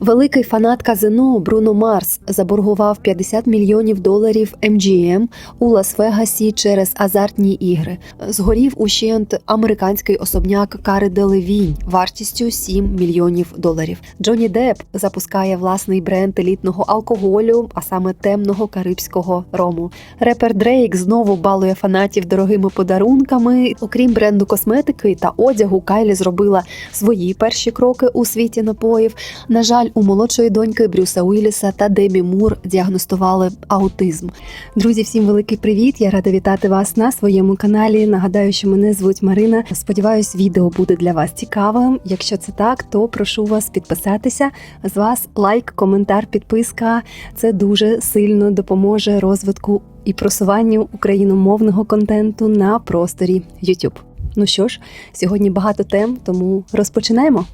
Великий фанат казино Бруно Марс заборгував 50 мільйонів доларів MGM у Лас-Вегасі через азартні ігри. Згорів ущент американський особняк Кари Делевінь вартістю 7 мільйонів доларів. Джонні Депп запускає власний бренд елітного алкоголю, а саме темного карибського рому. Репер Дрейк знову балує фанатів дорогими подарунками. Окрім бренду косметики та одягу, Кайлі зробила свої перші кроки у світі напоїв. На жаль, у молодшої доньки Брюса Уіліса та Демі Мур діагностували аутизм. Друзі, всім великий привіт! Я рада вітати вас на своєму каналі. Нагадаю, що мене звуть Марина. Сподіваюсь, відео буде для вас цікавим. Якщо це так, то прошу вас підписатися. З вас лайк, коментар, підписка. Це дуже сильно допоможе розвитку і просуванню україномовного контенту на просторі YouTube. Ну що ж, сьогодні багато тем, тому розпочинаємо.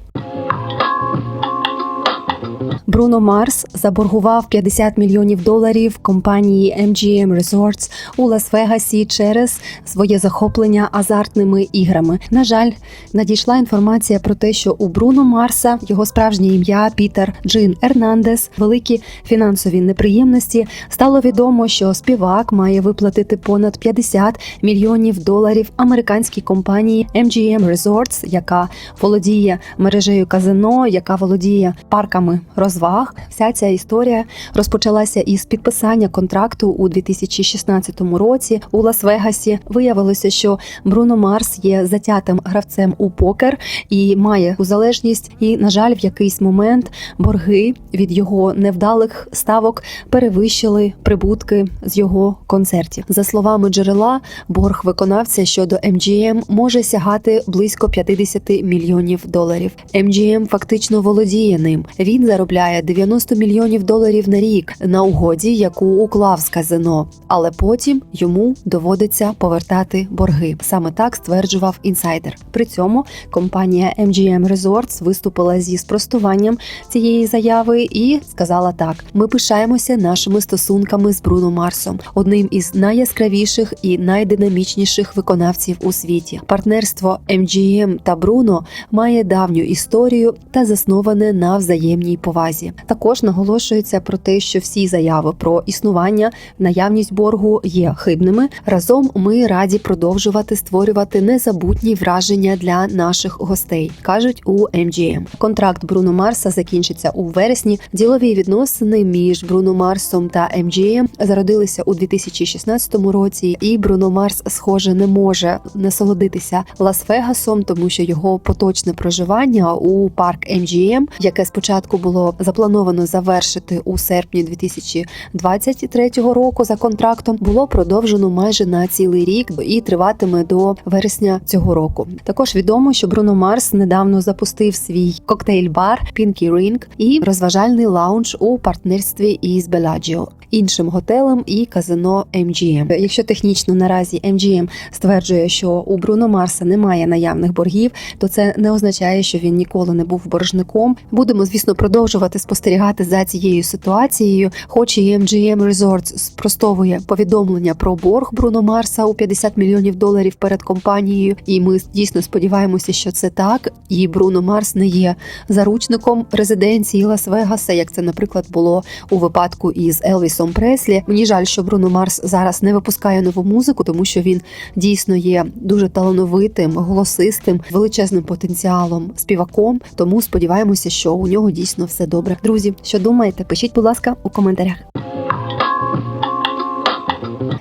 Бруно Марс заборгував 50 мільйонів доларів компанії MGM Resorts у Лас-Вегасі через своє захоплення азартними іграми. На жаль, надійшла інформація про те, що у Бруно Марса його справжнє ім'я Пітер Джин Ернандес, великі фінансові неприємності. Стало відомо, що співак має виплатити понад 50 мільйонів доларів американській компанії MGM Resorts, яка володіє мережею казино, яка володіє парками розваг. Вся ця історія розпочалася із підписання контракту у 2016 році у Лас-Вегасі. Виявилося, що Бруно Марс є затятим гравцем у покер і має залежність. І, на жаль, в якийсь момент борги від його невдалих ставок перевищили прибутки з його концертів. За словами джерела, борг виконавця щодо MGM може сягати близько 50 мільйонів доларів. MGM фактично володіє ним. Він заробляє 90 мільйонів доларів на рік на угоді, яку уклав з казино, але потім йому доводиться повертати борги. Саме так стверджував інсайдер. При цьому компанія MGM Resorts виступила зі спростуванням цієї заяви і сказала так: ми пишаємося нашими стосунками з Бруно Марсом, одним із найяскравіших і найдинамічніших виконавців у світі. Партнерство MGM та Бруно має давню історію та засноване на взаємній повазі. Також наголошується про те, що всі заяви про існування, наявність боргу є хибними. Разом ми раді продовжувати створювати незабутні враження для наших гостей, кажуть у MGM. Контракт Бруно Марса закінчиться у вересні. Ділові відносини між Бруно Марсом та MGM зародилися у 2016 році, і Бруно Марс, схоже, не може насолодитися Лас-Вегасом, тому що його поточне проживання у парк MGM, яке спочатку було заплановано завершити у серпні 2023 року за контрактом, було продовжено майже на цілий рік і триватиме до вересня цього року. Також відомо, що Бруно Марс недавно запустив свій коктейль-бар Pinky Ring і розважальний лаунж у партнерстві із Bellagio, іншим готелем і казино MGM. Якщо технічно наразі MGM стверджує, що у Бруно Марса немає наявних боргів, то це не означає, що він ніколи не був боржником. Будемо, звісно, продовжувати спостерігати за цією ситуацією. Хоч і MGM Resorts спростовує повідомлення про борг Бруно Марса у 50 мільйонів доларів перед компанією, і ми дійсно сподіваємося, що це так. І Бруно Марс не є заручником резиденції Лас-Вегаса, як це, наприклад, було у випадку із Елвісом Преслі. Мені жаль, що Бруно Марс зараз не випускає нову музику, тому що він дійсно є дуже талановитим, голосистим, величезним потенціалом співаком. Тому сподіваємося, що у нього дійсно все добре. Друзі, що думаєте? Пишіть, будь ласка, у коментарях.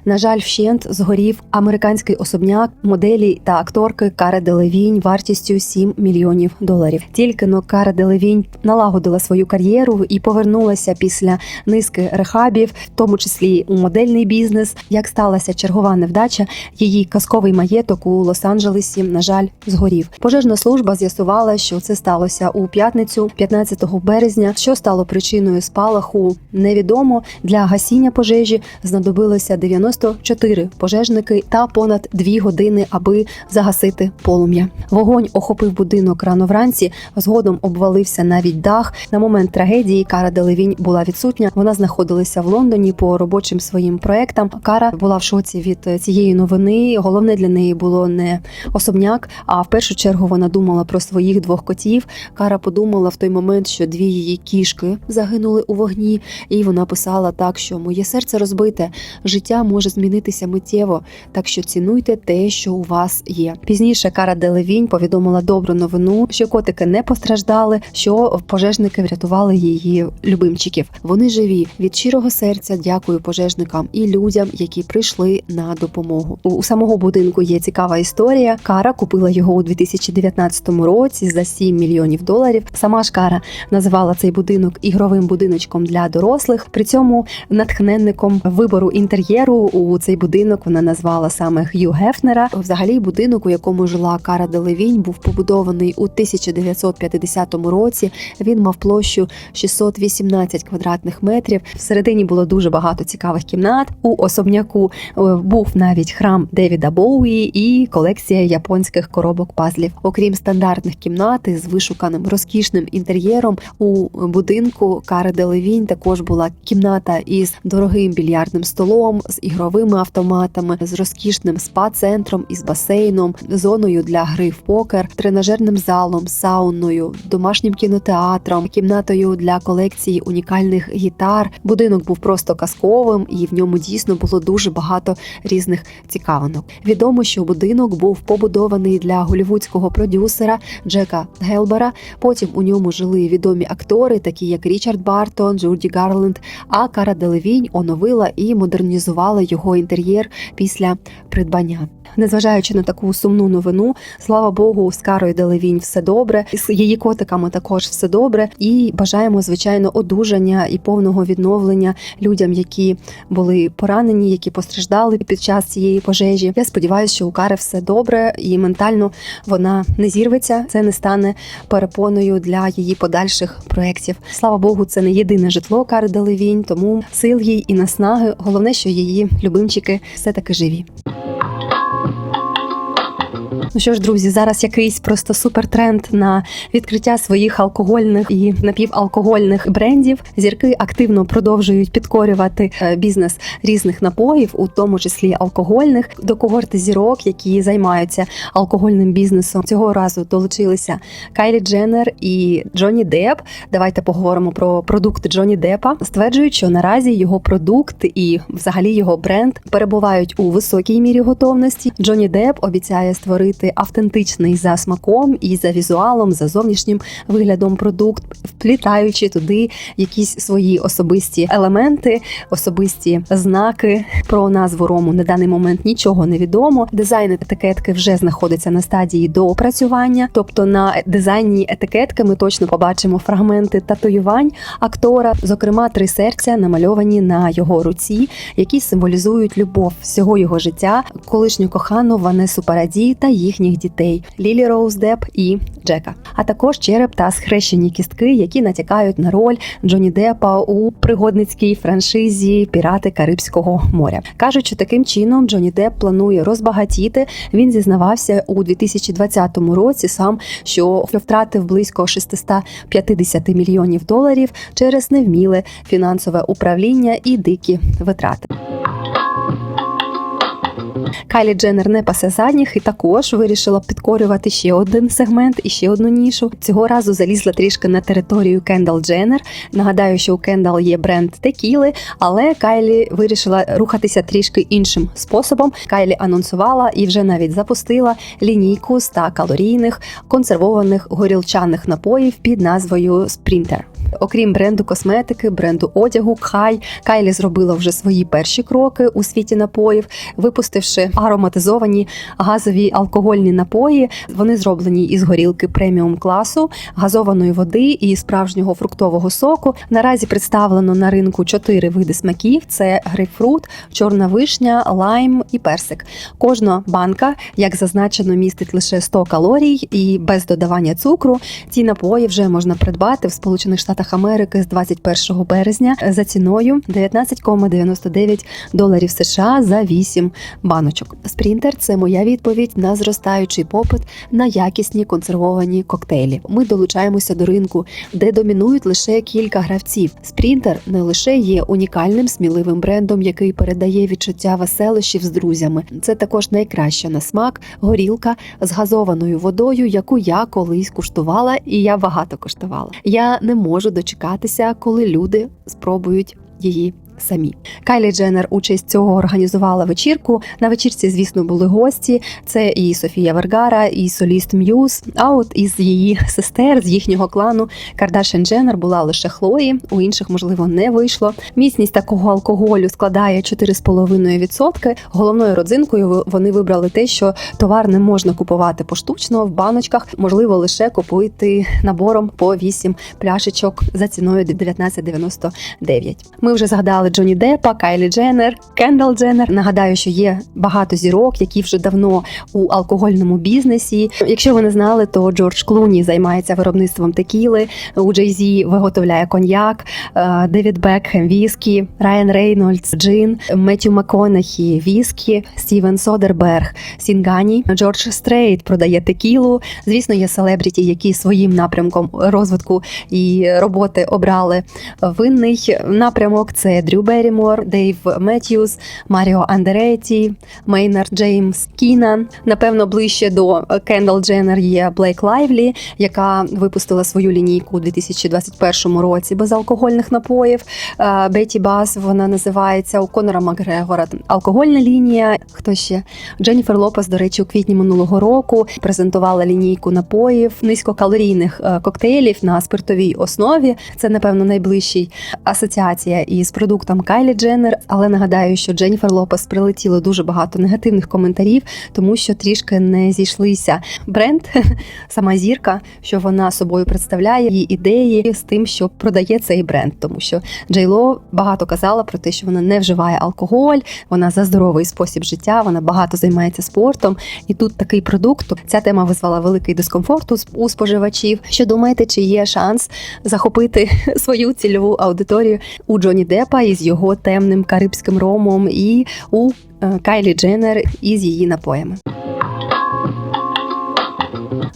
На жаль, вщент згорів американський особняк моделі та акторки Кара Делевінь вартістю 7 мільйонів доларів. Тільки но Кара Делевінь налагодила свою кар'єру і повернулася після низки рехабів, в тому числі у модельний бізнес. Як сталася чергова невдача, її казковий маєток у Лос-Анджелесі, на жаль, згорів. Пожежна служба з'ясувала, що це сталося у п'ятницю, 15 березня. Що стало причиною спалаху, невідомо для гасіння пожежі знадобилося 90 94 пожежники та понад 2 години, аби загасити полум'я. Вогонь охопив будинок рано вранці. Згодом обвалився навіть дах. На момент трагедії Кара Делевінь була відсутня. Вона знаходилася в Лондоні по робочим своїм проектам. Кара була в шоці від цієї новини. Головне для неї було не особняк, а в першу чергу вона думала про своїх двох котів. Кара подумала в той момент, що дві її кішки загинули у вогні, і вона писала так, що моє серце розбите, життя може змінитися миттєво, так що цінуйте те, що у вас є. Пізніше Кара Делевінь повідомила добру новину, що котики не постраждали, що пожежники врятували її любимчиків. Вони живі від щирого серця. Дякую пожежникам і людям, які прийшли на допомогу. У самого будинку є цікава історія. Кара купила його у 2019 році за 7 мільйонів доларів. Сама ж Кара називала цей будинок ігровим будиночком для дорослих. При цьому натхненником вибору інтер'єру у цей будинок вона назвала саме Х'ю Гефнера. Взагалі, будинок, у якому жила Кара Делевінь, був побудований у 1950 році. Він мав площу 618 квадратних метрів. Всередині було дуже багато цікавих кімнат. У особняку е, був навіть храм Девіда Боуї і колекція японських коробок пазлів. Окрім стандартних кімнат з вишуканим розкішним інтер'єром, у будинку Кари Делевінь також була кімната із дорогим більярдним столом, з ігровими автоматами, з розкішним спа-центром із басейном, зоною для гри в покер, тренажерним залом, сауною, домашнім кінотеатром, кімнатою для колекції унікальних гітар. Будинок був просто казковим, і в ньому дійсно було дуже багато різних цікавинок. Відомо, що будинок був побудований для голівудського продюсера Джека Гелбера. Потім у ньому жили відомі актори, такі як Річард Бартон, Джурді Гарленд. А Кара Делевінь оновила і модернізувала його інтер'єр після придбання. Незважаючи на таку сумну новину, слава Богу, з Карою Делевінь все добре, з її котиками також все добре. І бажаємо, звичайно, одужання і повного відновлення людям, які були поранені, які постраждали під час цієї пожежі. Я сподіваюся, що у Кари все добре і ментально вона не зірветься. Це не стане перепоною для її подальших проєктів. Слава Богу, це не єдине житло Кари Делевінь, тому сил їй і наснаги. Головне, що її любимчики все таки живі. Ну що ж, друзі, зараз якийсь просто супертренд на відкриття своїх алкогольних і напівалкогольних брендів. Зірки активно продовжують підкорювати е, бізнес різних напоїв, у тому числі алкогольних, до когорти зірок, які займаються алкогольним бізнесом. Цього разу долучилися Кайлі Дженнер і Джонні Депп. Давайте поговоримо про продукти Джонні Деппа. Стверджують, що наразі його продукт і взагалі його бренд перебувають у високій мірі готовності. Джонні Депп обіцяє створити автентичний за смаком і за візуалом, за зовнішнім виглядом продукт, вплітаючи туди якісь свої особисті елементи, особисті знаки. Про назву рому на даний момент нічого не відомо. Дизайн етикетки вже знаходиться на стадії доопрацювання, тобто на дизайні етикетки ми точно побачимо фрагменти татуювань актора, зокрема три серця намальовані на його руці, які символізують любов всього його життя, колишню кохану Ванесу Параді та їхніх дітей Лілі Роуз Деп і Джека, а також череп та схрещені кістки, які натякають на роль Джонні Деппа у пригодницькій франшизі Пірати Карибського моря. кажуть, що таким чином Джонні Депп планує розбагатіти. Він зізнавався у 2020 році сам, що втратив близько 650 мільйонів доларів через невміле фінансове управління і дикі витрати. Кайлі Дженнер не пасе задніх і також вирішила підкорювати ще один сегмент і ще одну нішу. Цього разу залізла трішки на територію Кендал Дженнер. Нагадаю, що у Кендал є бренд текіли, але Кайлі вирішила рухатися трішки іншим способом. Кайлі анонсувала і вже навіть запустила лінійку 100 калорійних консервованих горілчаних напоїв під назвою Спрінтер. Окрім бренду косметики, бренду одягу, Кай Кайлі зробила вже свої перші кроки у світі напоїв, випустивши ароматизовані газові алкогольні напої. Вони зроблені із горілки преміум класу, газованої води і справжнього фруктового соку. Наразі представлено на ринку чотири види смаків: це грейпфрут, чорна вишня, лайм і персик. Кожна банка, як зазначено, містить лише 100 калорій і без додавання цукру. Ці напої вже можна придбати в Сполучених Штатах Штатах Америки з 21 березня за ціною 19,99 доларів США за 8 баночок. Спрінтер це моя відповідь на зростаючий попит на якісні консервовані коктейлі. Ми долучаємося до ринку, де домінують лише кілька гравців. Спрінтер не лише є унікальним сміливим брендом, який передає відчуття веселощів з друзями. Це також найкраща на смак горілка з газованою водою, яку я колись куштувала, і я багато куштувала. Я не можу дочекатися, коли люди спробують її. Самі Кайлі Дженнер у честь цього організувала вечірку. На вечірці, звісно, були гості. Це і Софія Вергара, і соліст М'юз. А от із її сестер з їхнього клану Кардашен Дженнер була лише Хлої. У інших, можливо, не вийшло. Міцність такого алкоголю складає 4,5%. Головною родзинкою вони вибрали те, що товар не можна купувати поштучно в баночках. Можливо, лише купити набором по 8 пляшечок за ціною 19,99. Ми вже згадали Джоні Деппа, Кайлі Дженнер, Кендал Дженнер. Нагадаю, що є багато зірок, які вже давно у алкогольному бізнесі. Якщо ви не знали, то Джордж Клуні займається виробництвом текіли. У Джей Зі виготовляє коньяк, е, Девід Бекхем віскі, Райан Рейнольдс, джин, Меттю Макконахі віскі, Стівен Содерберг, Сінгані, Джордж Стрейт продає текілу. Звісно, є селебріті, які своїм напрямком розвитку і роботи обрали винний напрямок. Це Дрю Беррімор, Дейв Меттьюс, Маріо Андереті, Мейнард Джеймс Кінан. Напевно, ближче до Кендал Дженнер є Блейк Лайвлі, яка випустила свою лінійку у 2021 році безалкогольних напоїв. Е, Беті Бас вона називається у Конора Макгрегора. Алкогольна лінія. Хто ще? Дженніфер Лопес, до речі, у квітні минулого року презентувала лінійку напоїв низькокалорійних е, коктейлів на спиртовій основі. Це, напевно, найближчий асоціація із продуктом Кайлі Дженнер. Але нагадаю, що Дженніфер Лопес прилетіло дуже багато негативних коментарів, тому що трішки не зійшлися бренд, сама зірка, що вона собою представляє її ідеї з тим, що продає цей бренд, тому що Джейло багато казала про те, що вона не вживає алкоголь, вона за здоровий спосіб життя, вона багато займається спортом. І тут такий продукт. Ця тема визвала великий дискомфорт у споживачів. Що думаєте, чи є шанс захопити свою цільову аудиторію у Джоні Деппа із його темним карибським ромом і у е, Кайлі Дженнер із її напоями?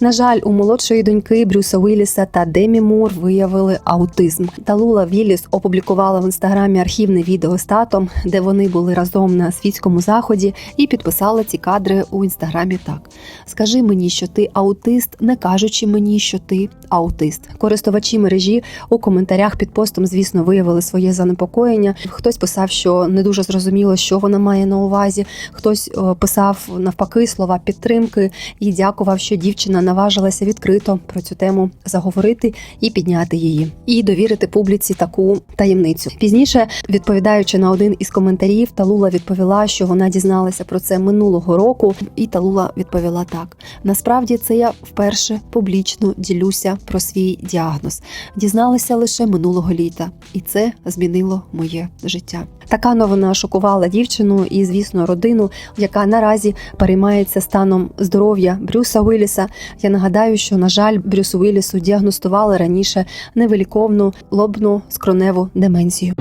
На жаль, у молодшої доньки Брюса Вілліса та Демі Мур виявили аутизм. Талула Вілліс опублікувала в інстаграмі архівне відео з татом, де вони були разом на світському заході, і підписала ці кадри у інстаграмі. Так скажи мені, що ти аутист, не кажучи мені, що ти аутист. Користувачі мережі у коментарях під постом, звісно, виявили своє занепокоєння. Хтось писав, що не дуже зрозуміло, що вона має на увазі. Хтось е, писав навпаки слова підтримки і дякував, що дівчина наважилася відкрито про цю тему заговорити і підняти її, і довірити публіці таку таємницю. Пізніше, відповідаючи на один із коментарів, Талула відповіла, що вона дізналася про це минулого року, і Талула відповіла так: насправді це я вперше публічно ділюся про свій діагноз. Дізналася лише минулого літа, і це змінило моє життя. Така новина шокувала дівчину і, звісно, родину, яка наразі переймається станом здоров'я Брюса Уілліса. Я нагадаю, що на жаль, Брюсу Уіллісу діагностували раніше невиліковну лобну скроневу деменцію.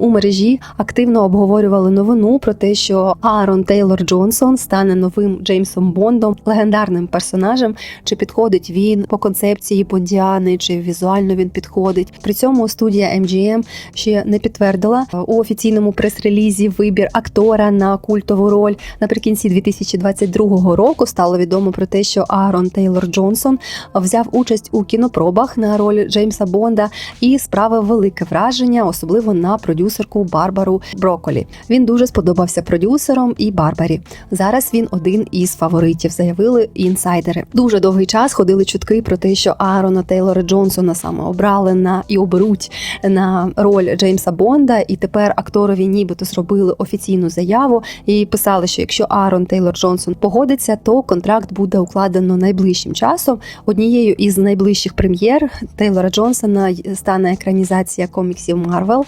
У мережі активно обговорювали новину про те, що Аарон Тейлор Джонсон стане новим Джеймсом Бондом, легендарним персонажем. Чи підходить він по концепції Бондіани, чи візуально він підходить? При цьому студія MGM ще не підтвердила у офіційному прес-релізі вибір актора на культову роль. Наприкінці 2022 року стало відомо про те, що Аарон Тейлор Джонсон взяв участь у кінопробах на роль Джеймса Бонда і справив велике враження, особливо на продюсерку Барбару Броколі. Він дуже сподобався продюсерам і Барбарі. Зараз він один із фаворитів, заявили інсайдери. Дуже довгий час ходили чутки про те, що Аарона Тейлора Джонсона саме обрали на і оберуть на роль Джеймса Бонда, і тепер акторові нібито зробили офіційну заяву і писали, що якщо Аарон Тейлор Джонсон погодиться, то контракт буде укладено найближчим часом. Однією із найближчих прем'єр Тейлора Джонсона стане екранізація коміксів Марвел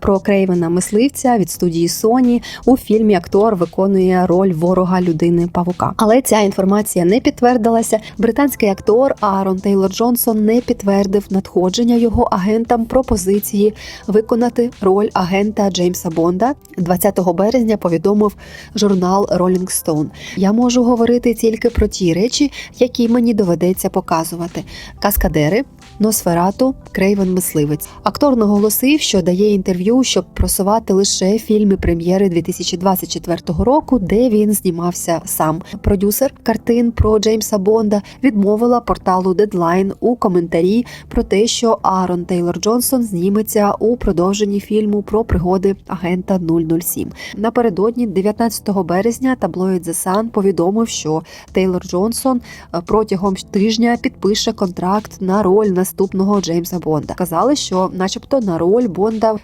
про Крейвена мисливця від студії Sony. У фільмі актор виконує роль ворога людини павука. Але ця інформація не підтвердилася. Британський актор Аарон Тейлор Джонсон не підтвердив надходження його агентам пропозиції виконати роль агента Джеймса Бонда. 20 березня повідомив журнал Rolling Stone. Я можу говорити тільки про ті речі, які мені доведеться показувати: каскадери. Носферату Крейвен Мисливець. Актор наголосив, що дає інтерв'ю, щоб просувати лише фільми прем'єри 2024 року, де він знімався сам. Продюсер картин про Джеймса Бонда відмовила порталу Deadline у коментарі про те, що Аарон Тейлор Джонсон зніметься у продовженні фільму про пригоди агента 007. Напередодні, 19 березня, таблоїд The Sun повідомив, що Тейлор Джонсон е, протягом тижня підпише контракт на роль наступного Джеймса Бонда. Казали, що, начебто, на роль Бонда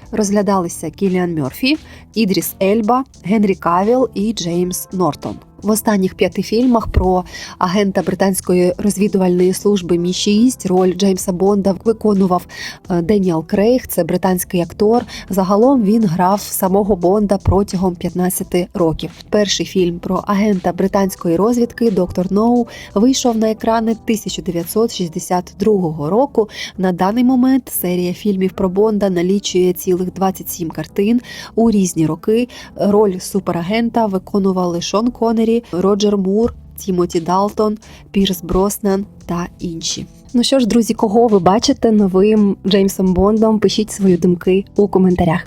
розглядалися Кіліан Мерфі, Ідріс Ельба, Генрі Кавіл і Джеймс Нортон. В останніх п'яти фільмах про агента британської розвідувальної служби Мі 6 роль Джеймса Бонда виконував е, Деніел Крейг, це британський актор. Загалом він грав самого Бонда протягом 15 років. Перший фільм про агента британської розвідки Доктор Ноу вийшов на екрани 1962 року. На даний момент серія фільмів про Бонда налічує цілих 27 картин у різні роки. Роль суперагента виконували Шон Коннері, Роджер Мур, Тімоті Далтон, Пірс Броснан та інші. Ну що ж, друзі, кого ви бачите новим Джеймсом Бондом? Пишіть свої думки у коментарях.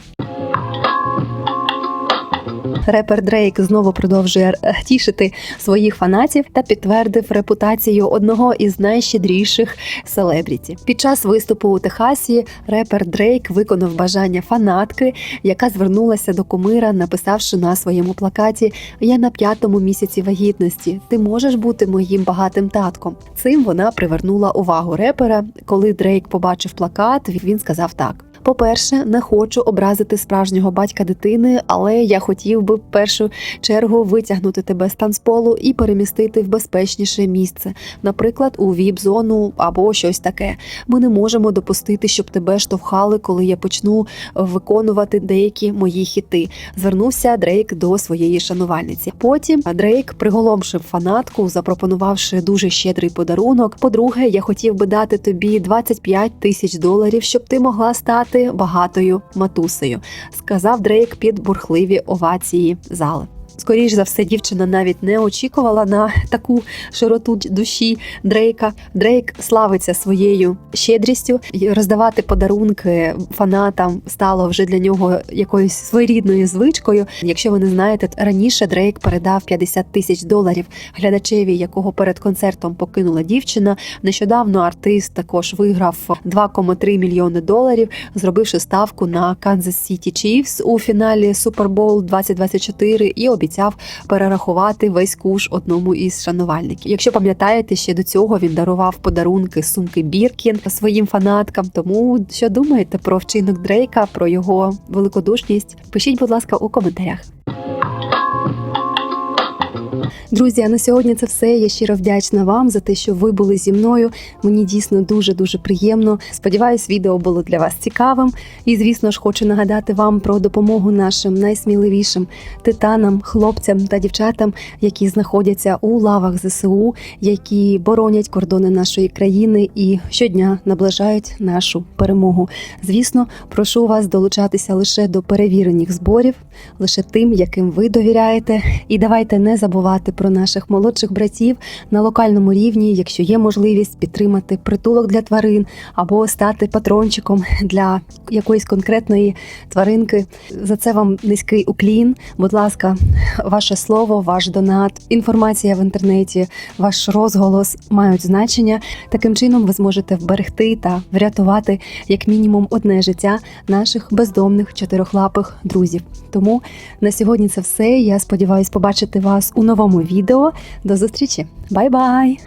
Репер Дрейк знову продовжує тішити своїх фанатів та підтвердив репутацію одного із найщедріших селебріті. Під час виступу у Техасі репер Дрейк виконав бажання фанатки, яка звернулася до кумира, написавши на своєму плакаті Я на п'ятому місяці вагітності. Ти можеш бути моїм багатим татком. Цим вона привернула увагу репера. Коли Дрейк побачив плакат, він сказав так. По-перше, не хочу образити справжнього батька дитини, але я хотів би в першу чергу витягнути тебе з танцполу і перемістити в безпечніше місце, наприклад, у віп-зону або щось таке. Ми не можемо допустити, щоб тебе штовхали, коли я почну виконувати деякі мої хіти. Звернувся Дрейк до своєї шанувальниці. Потім Дрейк приголомшив фанатку, запропонувавши дуже щедрий подарунок. По-друге, я хотів би дати тобі 25 тисяч доларів, щоб ти могла стати стати багатою матусею, сказав Дрейк під бурхливі овації зали. Скоріш за все, дівчина навіть не очікувала на таку широту душі Дрейка. Дрейк славиться своєю щедрістю роздавати подарунки фанатам стало вже для нього якоюсь своєрідною звичкою. Якщо ви не знаєте, раніше Дрейк передав 50 тисяч доларів глядачеві, якого перед концертом покинула дівчина. Нещодавно артист також виграв 2,3 мільйони доларів, зробивши ставку на Kansas City Chiefs у фіналі Super Bowl 2024 і обіцяв обіцяв перерахувати весь куш одному із шанувальників. Якщо пам'ятаєте, ще до цього він дарував подарунки сумки Біркін своїм фанаткам. Тому що думаєте про вчинок Дрейка, про його великодушність? Пишіть, будь ласка, у коментарях. Друзі, а на сьогодні це все. Я щиро вдячна вам за те, що ви були зі мною. Мені дійсно дуже дуже приємно. Сподіваюсь, відео було для вас цікавим. І, звісно ж, хочу нагадати вам про допомогу нашим найсміливішим титанам, хлопцям та дівчатам, які знаходяться у лавах ЗСУ, які боронять кордони нашої країни і щодня наближають нашу перемогу. Звісно, прошу вас долучатися лише до перевірених зборів, лише тим, яким ви довіряєте, і давайте не забувати про наших молодших братів на локальному рівні, якщо є можливість підтримати притулок для тварин або стати патрончиком для якоїсь конкретної тваринки. За це вам низький уклін. Будь ласка, ваше слово, ваш донат, інформація в інтернеті, ваш розголос мають значення. Таким чином ви зможете вберегти та врятувати як мінімум одне життя наших бездомних чотирьохлапих друзів. Тому на сьогодні це все. Я сподіваюся побачити вас у новому відео. До зустрічі, Бай-бай!